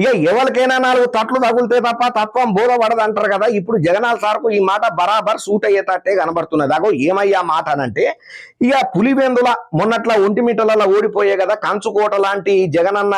ఇక ఎవరికైనా నాలుగు తట్లు తగులితే తప్ప తత్వం బోధపడదు అంటారు కదా. ఇప్పుడు జగనాల్ సార్కు ఈ మాట బరాబర్ సూట్ అయ్యేటట్టే కనబడుతున్నది. అగో ఏమయ్యా మాట అనంటే ఇక పులివెందుల మొన్నట్ల మీటలలో ఓడిపోయే కదా కంచుకోట లాంటి జగనన్న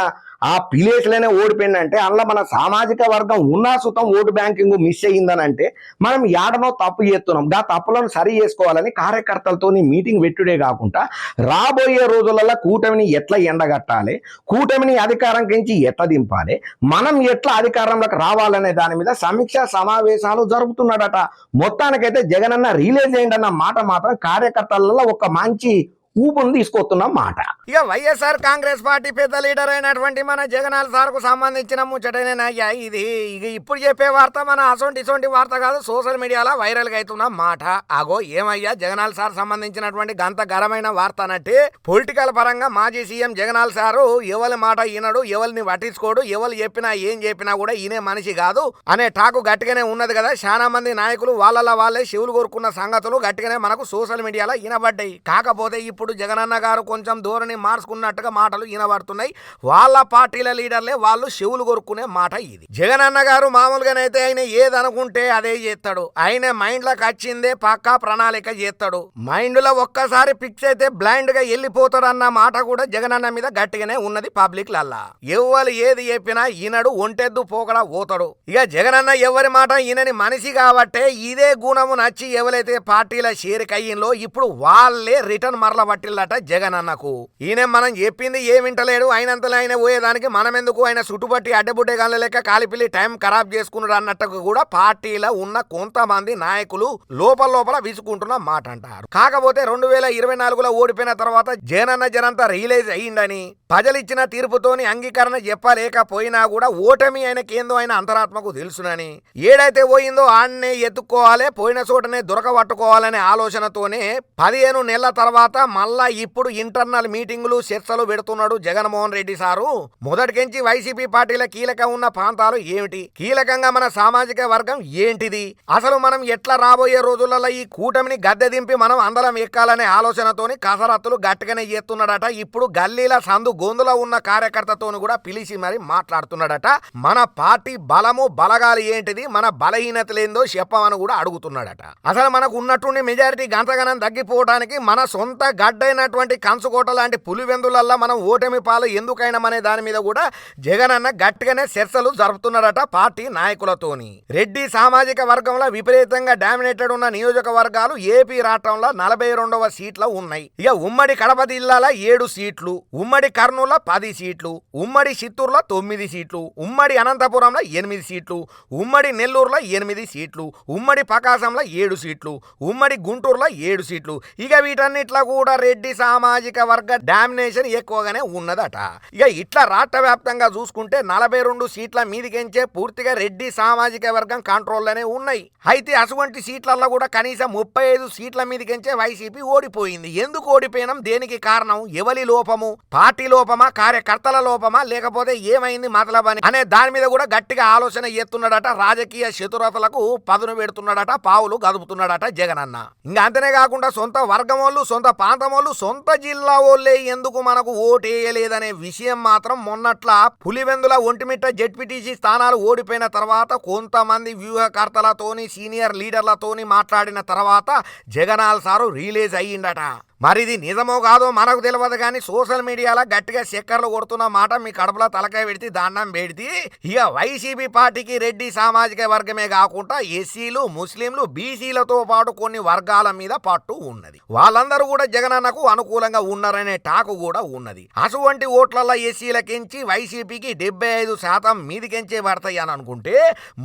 ఆ పిలేస్లోనే ఓడిపోయిందంటే అందులో మన సామాజిక వర్గం ఉన్నా సుతం ఓటు బ్యాంకింగ్ మిస్ అయ్యిందనంటే మనం యాడనో తప్పు చేస్తున్నాం. ఆ తప్పులను సరి చేసుకోవాలని కార్యకర్తలతో మీటింగ్ పెట్టుడే కాకుండా రాబోయే రోజులలో కూటమిని ఎట్లా ఎండగట్టాలి? కూటమిని అధికారం కించి ఎట్లా దింపాలి? మనం ఎట్లా అధికారంలోకి రావాలనే దాని మీద సమీక్ష సమావేశాలు జరుపుతున్నాడట. మొత్తానికైతే జగనన్న రిలీజ్ చేయండి అన్న మాట మాత్రం కార్యకర్తలలో ఒక మంచి ఊపును తీసుకొస్తున్న మాట. ఇక వైఎస్ఆర్ కాంగ్రెస్ పార్టీ పెద్ద లీడర్ అయినటువంటి మన జగనాల్ సార్కు సంబంధించిన ముచ్చటనేనయ్యా ఇది ఇక ఇప్పుడు చెప్పే వార్త మన అసొంటి ఇసొంటి వార్త కాదు సోషల్ మీడియాలో వైరల్గా అవుతున్న మాట. అగో ఏమయ్యా జగనాల్ సార్ సంబంధించినటువంటి గంత గరమైన వార్త అన్నట్టు పొలిటికల్ పరంగా మాజీ సీఎం జగనాల్ సారు ఎవరి మాట ఈనడు ఎవరిని పట్టించుకోడు ఎవరు చెప్పినా ఏం చెప్పినా కూడా ఈయనే మనిషి కాదు అనే టాకు గట్టిగానే ఉన్నది కదా. చాలా మంది నాయకులు వాళ్ళ వాళ్ళే శివులు కోరుకున్న సంగతులు గట్టిగానే మనకు సోషల్ మీడియాలో వినబడ్డాయి కాకపోతే ఇప్పుడు ఇప్పుడు జగనన్న గారు కొంచెం ధోరణి మార్చుకున్నట్టుగా మాటలు వినబడుతున్నాయి. వాళ్ళ పార్టీల లీడర్లే వాళ్ళు శివులు కొరుక్కునే మాట ఇది. జగనన్న గారు మామూలుగానైతే ఆయన ఏదనుకుంటే అదే చేస్తాడు. ఆయన మైండ్ వచ్చిందే పక్కా ప్రణాళిక చేస్తాడు. మైండ్లో ఒక్కసారి ఫిక్స్ అయితే బ్లైండ్గా వెళ్ళిపోతాడు అన్న మాట కూడా జగనన్న మీద గట్టిగానే ఉన్నది పబ్లిక్ లల్లా ఎవ్వరు ఏది చెప్పినా ఈనడు ఒంటెద్దు పోకడా పోతాడు. ఇక జగనన్న ఎవరి మాట ఈయనని మనిషి కాబట్టే ఇదే గుణము నచ్చి ఎవరైతే పార్టీల చేరికయ్యిందో ఇప్పుడు వాళ్ళే రిటర్న్ మరల పట్టిల్లట జగన్ అన్నకు. ఈయన మనం చెప్పింది ఏ వింటలేడు అయినంతలో ఆయన పోయేదానికి మనం ఎందుకు ఆయన చుట్టుపట్టి అడ్డబుడ్డే గాలి లెక్క కాలిపిల్లి టైం ఖరాబ్ చేసుకున్నాడు అన్నట్టుగా కూడా పార్టీలో ఉన్న కొంతమంది నాయకులు లోపల లోపల విసుకుంటున్న మాట అంటారు. కాకపోతే రెండు వేల ఇరవై నాలుగులో ఓడిపోయిన తర్వాత జగనన్న జనంతా రియలైజ్ అయ్యిందని ప్రజలిచ్చిన తీర్పుతోని అంగీకరణ చెప్పలేకపోయినా కూడా ఓటమి ఆయనకేందో ఆయన అంతరాత్మకు తెలుసునని ఏడైతే పోయిందో ఆడనే ఎత్తుక్కోవాలి పోయిన చోటనే దొరకబట్టుకోవాలనే ఆలోచనతోనే పదిహేను నెలల తర్వాత మళ్ళా ఇప్పుడు ఇంటర్నల్ మీటింగులు చర్చలు పెడుతున్నాడు జగన్మోహన్ రెడ్డి సారు. మొదటికించి వైసీపీ పార్టీల కీలక ఉన్న ప్రాంతాలు ఏమిటి? కీలకంగా మన సామాజిక వర్గం ఏంటిది? అసలు మనం ఎట్లా రాబోయే రోజులలో ఈ కూటమిని గద్దె దింపి మనం అందరం ఎక్కాలనే ఆలోచనతోని కసరత్తులు గట్టిగానే చేస్తున్నాడట. ఇప్పుడు గల్లీల సందు గొంతులో ఉన్న కార్యకర్తతోను కూడా పిలిచి మరి మాట్లాడుతున్నాడట. మన పార్టీ బలము బలగాలు ఏంటిది? మన బలహీనతలేందో చెప్పమని కూడా అడుగుతున్నాడట. అసలు మనకు ఉన్నట్టుండి మెజారిటీ గంతగనం తగ్గిపోవడానికి మన సొంత అడ్డైనటువంటి కంచుకోట లాంటి పులివెందులల్లా మనం ఓటమి పాలు ఎందుకైనామనే దాని మీద కూడా జగన్ అన్న గట్టిగానే చర్చలు జరుపుతున్నారట పార్టీ నాయకులతోని. రెడ్డి సామాజిక వర్గంలో విపరీతంగా డామినేటెడ్ ఉన్న నియోజకవర్గాలు ఏపీ రాష్ట్రంలో నలభై రెండవ సీట్లు ఉన్నాయి. ఇక ఉమ్మడి కడప జిల్లాల ఏడు సీట్లు ఉమ్మడి కర్నూలులో పది సీట్లు ఉమ్మడి చిత్తూరులో తొమ్మిది సీట్లు ఉమ్మడి అనంతపురంలో ఎనిమిది సీట్లు ఉమ్మడి నెల్లూరులో ఎనిమిది సీట్లు ఉమ్మడి ప్రకాశంలో ఏడు సీట్లు ఉమ్మడి గుంటూరులో ఏడు సీట్లు. ఇక వీటన్నిట్లో కూడా రెడ్డి సామాజిక వర్గ డామినేషన్ ఎక్కువగానే ఉన్నదట. ఇక ఇట్లా రాష్ట్ర వ్యాప్తంగా చూసుకుంటే నలభై రెండు సీట్ల మీదికెంచే పూర్తిగా రెడ్డి సామాజిక వర్గం కంట్రోల్లోనే ఉన్నాయి. అయితే అటువంటి సీట్లలో కూడా కనీసం ముప్పై ఐదు సీట్ల మీదికెంచే వైసీపీ ఓడిపోయింది. ఎందుకు ఓడిపోయినాం? దేనికి కారణం? ఎవరి లోపము? పార్టీ లోపమా? కార్యకర్తల లోపమా? లేకపోతే ఏమైంది మతలబని? అనే దాని మీద కూడా గట్టిగా ఆలోచన చేస్తున్నాడట రాజకీయ చతురతలకు పదును పెడుతున్నాడట పావులు గదుపుతున్నాడట జగన్ అన్న ఇంకా అంతనే కాకుండా సొంత వర్గం వాళ్ళు సొంత ప్రాంతం వాళ్ళు సొంత జిల్లా వాళ్ళే ఎందుకు మనకు ఓటేయలేదనే విషయం మాత్రం మొన్నట్ల పులివెందుల ఒంటిమిట్ట జెడ్పీటీసీ స్థానాలు ఓడిపోయిన తర్వాత కొంతమంది వ్యూహకర్తలతోని సీనియర్ లీడర్లతోని మాట్లాడిన తర్వాత జగనాల్ సారు రిలీజ్ అయ్యిండట. మరి ఇది నిజమో కాదో మనకు తెలియదు కానీ సోషల్ మీడియాలో గట్టిగా చక్కర్లు కొడుతున్న మాట మీ కడుపులో తలకాయ పెడితే దాండం పెడితే ఇక వైసీపీ పార్టీకి రెడ్డి సామాజిక వర్గమే కాకుండా ఎస్సీలు ముస్లింలు బీసీలతో పాటు కొన్ని వర్గాల మీద పట్టు ఉన్నది. వాళ్ళందరూ కూడా జగనన్నకు అనుకూలంగా ఉన్నారనే టాకు కూడా ఉన్నది. అటువంటి ఓట్లలో ఎస్సీలకించి వైసీపీకి డెబ్బై ఐదు శాతం మీదికెంచే పడతాయి అని అనుకుంటే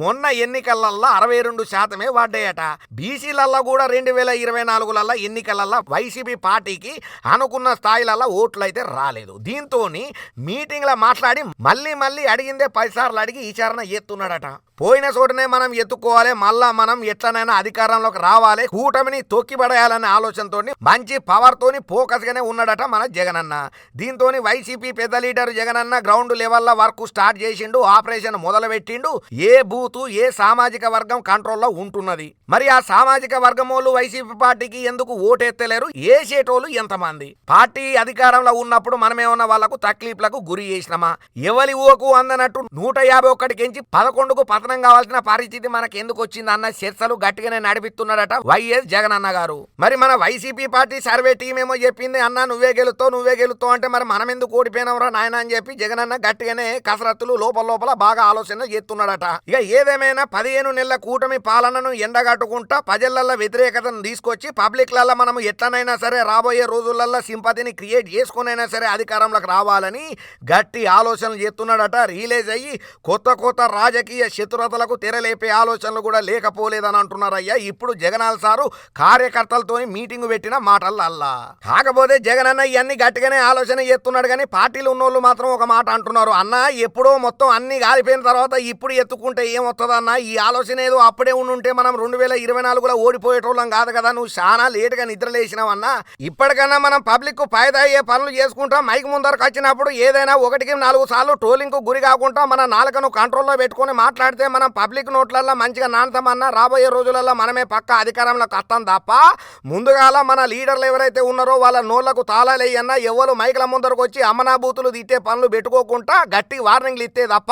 మొన్న ఎన్నికలల్లో అరవై రెండు శాతమే పడ్డాయట. బీసీలల్లో కూడా రెండు వేల ఇరవై నాలుగులల్లో ఎన్నికలల్లో వైసీపీ పార్టీకి అనుకున్న స్థాయిలలో ఓట్లు అయితే రాలేదు. దీంతో మీటింగ్లో మాట్లాడి మళ్ళీ మళ్ళీ అడిగిందే పదిసార్లు అడిగి విచారణ ఎత్తున్నాడట. పోయిన చోటనే మనం ఎత్తుకోవాలి మళ్ళా మనం ఎట్లనైనా అధికారంలోకి రావాలి కూటమిని తొక్కిపడేయాలనే ఆలోచనతో మంచి పవర్ తోని ఫోకస్ గానే ఉన్నాడట మన జగనన్న. దీంతో వైసీపీ పెద్ద లీడర్ జగనన్న గ్రౌండ్ లెవెల్లో వర్క్ స్టార్ట్ చేసిండు ఆపరేషన్ మొదలు పెట్టిండు ఏ బూతు ఏ సామాజిక వర్గం కంట్రోల్లో ఉంటున్నది. మరి ఆ సామాజిక వర్గం వాళ్ళు వైసీపీ పార్టీకి ఎందుకు ఓటెత్తలేరు? ఏ చేసేటోళ్ళు ఎంతమంది? పార్టీ అధికారంలో ఉన్నప్పుడు మనమేమన్నా వాళ్ళకు తక్లీఫ్లకు గురి చేసినామా? ఎవరి ఊకు అందనట్టు నూట యాభై ఒక్కటికించి పదకొండుకు పతనం కావాల్సిన పరిస్థితి మనకి ఎందుకు వచ్చింది అన్న చర్చలు గట్టిగానే నడిపిస్తున్నాడట వైఎస్ జగన్ అన్న గారు. మరి మన వైసీపీ పార్టీ సర్వే టీం ఏమో చెప్పింది అన్న నువ్వే గెలుస్తావు నువ్వే గెలుస్తావు అంటే మరి మనం ఎందుకు ఓడిపోయినవరా నాయన అని చెప్పి జగన్ అన్న గట్టిగానే కసరత్తులు లోపల లోపల బాగా ఆలోచన చేస్తున్నాడట. ఇక ఏదేమైనా పదిహేను నెలల కూటమి పాలనను ఎండగట్టుకుంటా ప్రజలల్లో వ్యతిరేకతను తీసుకొచ్చి పబ్లిక్లలో మనం ఎట్లనైనా సరే రాబోయే రోజులలో సింపతిని క్రియేట్ చేసుకునైనా సరే అధికారంలోకి రావాలని గట్టి ఆలోచనలు చేస్తున్నాడట. రియలైజ్ అయ్యి కొత్త కొత్త రాజకీయ శత్రుతలకు తెరలేపే ఆలోచనలు కూడా లేకపోలేదని అంటున్నారయ్యా. ఇప్పుడు జగనాల్ సారు కార్యకర్తలతో మీటింగ్ పెట్టిన మాటలల్లా. కాకపోతే జగన్ అన్న ఇవన్నీ గట్టిగానే ఆలోచన చేస్తున్నాడు కానీ పార్టీలు ఉన్నోళ్ళు మాత్రం ఒక మాట అంటున్నారు. అన్న ఎప్పుడో మొత్తం అన్ని కాలిపోయిన తర్వాత ఇప్పుడు ఎత్తుకుంటే ఏమొస్తుందన్న ఈ ఆలోచన ఏదో అప్పుడే ఉండుంటే మనం రెండు వేల ఇరవై నాలుగులో ఓడిపోయేటోళ్ళం కాదు కదా. నువ్వు చాలా లేటుగా నిద్రలేసినావన్నా ఇప్పటికన్నా మనం పబ్లిక్ ఫాయిదా అయ్యే పనులు చేసుకుంటాం. మైక్ ముందరకు వచ్చినప్పుడు ఏదైనా ఒకటికి నాలుగు సార్లు ట్రోలింగ్ గురి కాకుండా మన నాలుకను కంట్రోల్లో పెట్టుకొని మాట్లాడితే మనం పబ్లిక్ నోట్లల్లో మంచిగా నానతామన్నా రాబోయే రోజులలో మనమే పక్క అధికారంలోకి కట్టం తప్ప ముందుగాల మన లీడర్లు ఎవరైతే ఉన్నారో వాళ్ళ నోళ్ళకు తాళాలేయన్నా ఎవరు మైకుల ముందరకు వచ్చి అమనాభూతులు తిట్టే పనులు పెట్టుకోకుండా గట్టి వార్నింగ్లు ఇస్తే తప్ప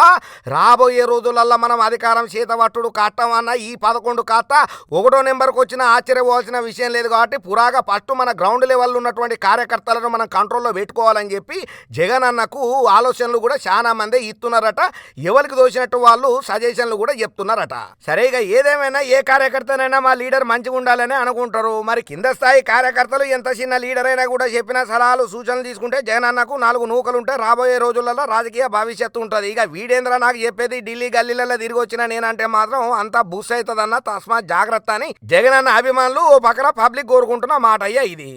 రాబోయే రోజులల్లో మనం అధికారం చేతవట్టుడు కట్టమన్నా ఈ పదకొండు కాస్త ఒకటో నెంబర్కి వచ్చిన ఆశ్చర్యపోవాల్సిన విషయం లేదు కాబట్టి పురాగా ఫస్ట్ మన గ్రౌండ్ లెవెల్లో ఉన్నటువంటి కార్యకర్తలను మనం కంట్రోల్లో పెట్టుకోవాలని చెప్పి జగన్ అన్నకు ఆలోచనలు కూడా చాలా మందే ఇస్తున్నారట. ఎవరికి దోచినట్టు వాళ్ళు సజెషన్లు కూడా చెప్తున్నారట. సరేగా ఏదేమైనా ఏ కార్యకర్తనైనా మా లీడర్ మంచిగా ఉండాలని అనుకుంటారు. మరి కింద స్థాయి కార్యకర్తలు ఎంత చిన్న లీడర్ అయినా కూడా చెప్పిన సలహాలు సూచనలు తీసుకుంటే జగన్ అన్నకు నాలుగు నూకలు ఉంటే రాబోయే రోజులలో రాజకీయ భవిష్యత్తు ఉంటుంది. ఇక వీడేంద్ర నాకు చెప్పేది ఢిల్లీ గల్లీలలో తిరిగి వచ్చిన నేనంటే మాత్రం అంతా బుస్ అవుతుందన్న తస్మాత్ జాగ్రత్త అని జగన్ అన్న అభిమానులు ఓ పక్కన పబ్లిక్ కోరుకుంటున్న మాట అయ్యా ఇది.